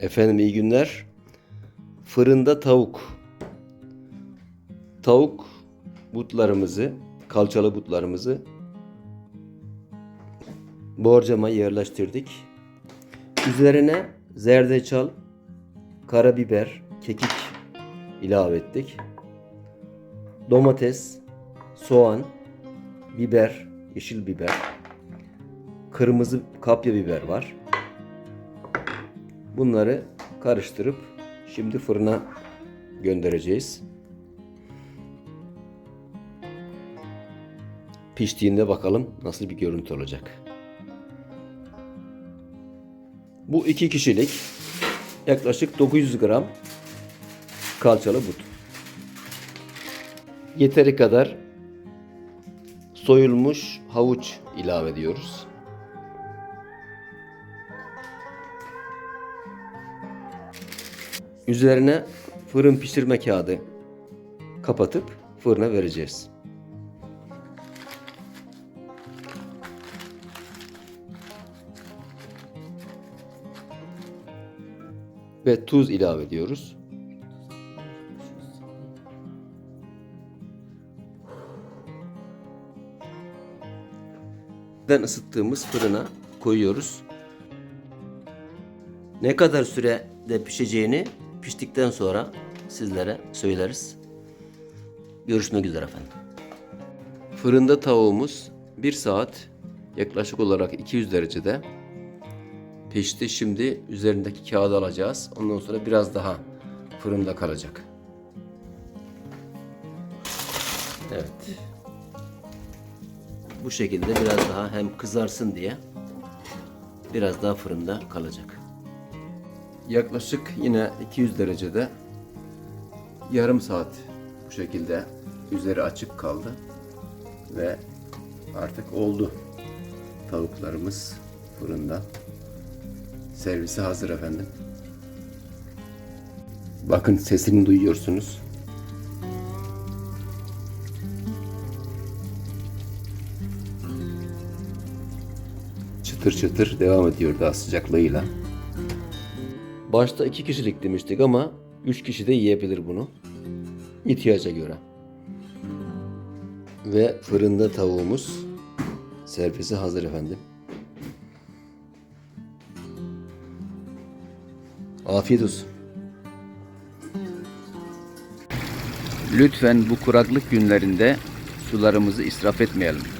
Efendim iyi günler. Fırında tavuk. Tavuk butlarımızı, kalçalı butlarımızı borcama yerleştirdik. Üzerine zerdeçal, karabiber, kekik ilave ettik. Domates, soğan, biber, yeşil biber, kırmızı kapya biber var. Bunları karıştırıp şimdi fırına göndereceğiz. Piştiğinde bakalım nasıl bir görüntü olacak. Bu iki kişilik yaklaşık 900 gram kalçalı but. Yeteri kadar soyulmuş havuç ilave ediyoruz. Üzerine fırın pişirme kağıdı kapatıp fırına vereceğiz. Ve tuz ilave ediyoruz. Den ısıttığımız fırına koyuyoruz. Ne kadar sürede pişeceğini piştikten sonra sizlere söyleriz. Görüşmek üzere efendim. Fırında tavuğumuz 1 saat yaklaşık olarak 200 derecede pişti. Şimdi üzerindeki kağıdı alacağız. Ondan sonra biraz daha fırında kalacak. Evet. Bu şekilde biraz daha hem kızarsın diye biraz daha fırında kalacak. Yaklaşık yine 200 derecede yarım saat bu şekilde üzeri açık kaldı ve artık oldu tavuklarımız fırında. Servise hazır efendim. Bakın sesini duyuyorsunuz. Çıtır çıtır devam ediyor daha sıcaklığıyla. Başta iki kişilik demiştik ama üç kişi de yiyebilir bunu. İhtiyaca göre. Ve fırında tavuğumuz servise hazır efendim. Afiyet olsun. Lütfen bu kuraklık günlerinde sularımızı israf etmeyelim.